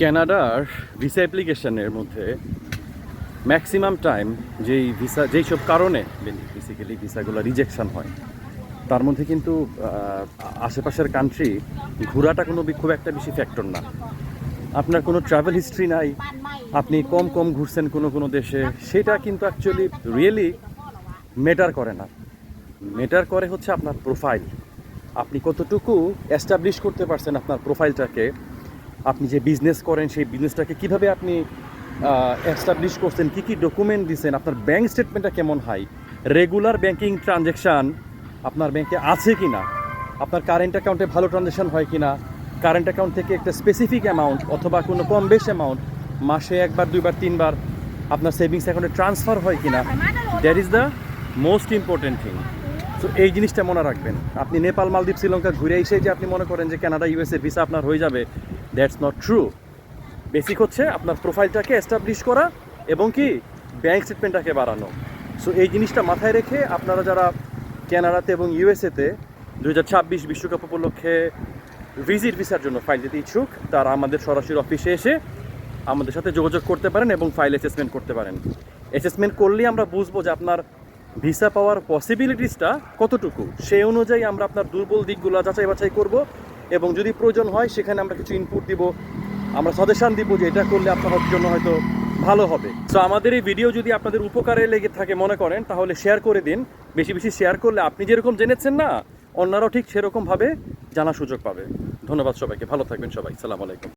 ক্যানাডার visa অ্যাপ্লিকেশনের মধ্যে maximum time যেই ভিসা যেই সব কারণে বেসিক্যালি ভিসাগুলো রিজেকশন হয়, তার মধ্যে কিন্তু আশেপাশের কান্ট্রি ঘোরাটা কোনো খুব একটা বেশি ফ্যাক্টর না। আপনার কোনো ট্রাভেল হিস্ট্রি নাই, আপনি কম কম ঘুরছেন কোনো কোনো দেশে, সেটা কিন্তু অ্যাকচুয়ালি রিয়েলি মেটার করে না। মেটার করে হচ্ছে আপনার প্রোফাইল আপনি কতটুকু এস্টাবলিশ করতে পারছেন আপনার প্রোফাইলটাকে আপনি যে বিজনেস করেন, সেই বিজনেসটাকে কীভাবে আপনি এস্টাবলিশ করছেন, কী কী ডকুমেন্ট দিচ্ছেন আপনার ব্যাংক স্টেটমেন্টটা কেমন হয়? রেগুলার ব্যাংকিং ট্রানজ্যাকশান আপনার ব্যাংকে আছে কি না আপনার কারেন্ট অ্যাকাউন্টে ভালো ট্রানজ্যাকশান হয় কি না কারেন্ট অ্যাকাউন্ট থেকে একটা স্পেসিফিক অ্যামাউন্ট অথবা কোনো কম বেশ অ্যামাউন্ট মাসে একবার, দুইবার, তিনবার আপনার সেভিংস অ্যাকাউন্টে ট্রান্সফার হয় কি না that is the most important thing so এই জিনিসটা মনে রাখবেন। আপনি নেপাল, মালদ্বীপ, শ্রীলঙ্কা ঘুরে এসে যে আপনি মনে করেন যে কানাডা ইউএসএ ভিসা আপনার হয়ে যাবে দ্যাটস নট ট্রু। বেসিক হচ্ছে আপনার প্রোফাইলটাকে এস্টাবলিশ করা এবং কি ব্যাংক স্টেটমেন্টটাকে বাড়ানো। সো এই জিনিসটা মাথায় রেখে আপনারা যারা ক্যানাডাতে এবং ইউএসএতে দু হাজার ছাব্বিশ বিশ্বকাপ উপলক্ষে ভিজিট ভিসার জন্য ফাইল দিতে ইচ্ছুক, তারা আমাদের সরাসরি অফিসে এসে আমাদের সাথে যোগাযোগ করতে পারেন এবং ফাইল অ্যাসেসমেন্ট করতে পারেন। অ্যাসেসমেন্ট করলেই আমরা বুঝব যে আপনার ভিসা পাওয়ার পসিবিলিটিসটা কতটুকু। সেই অনুযায়ী আমরা আপনার দুর্বল দিকগুলো যাচাই বাছাই করব এবং যদি প্রয়োজন হয়, সেখানে আমরা কিছু ইনপুট দিব। আমরা সাজেশান দিব যে এটা করলে আপনার জন্য হয়তো ভালো হবে। তো আমাদের এই ভিডিও যদি আপনাদের উপকারে লেগে থাকে মনে করেন, তাহলে শেয়ার করে দিন। বেশি বেশি শেয়ার করলে আপনি যেরকম জেনেছেন না, অন্যরাও ঠিক সেরকমভাবে জানার সুযোগ পাবে। ধন্যবাদ সবাইকে। ভালো থাকবেন সবাই। সালাম আলাইকুম।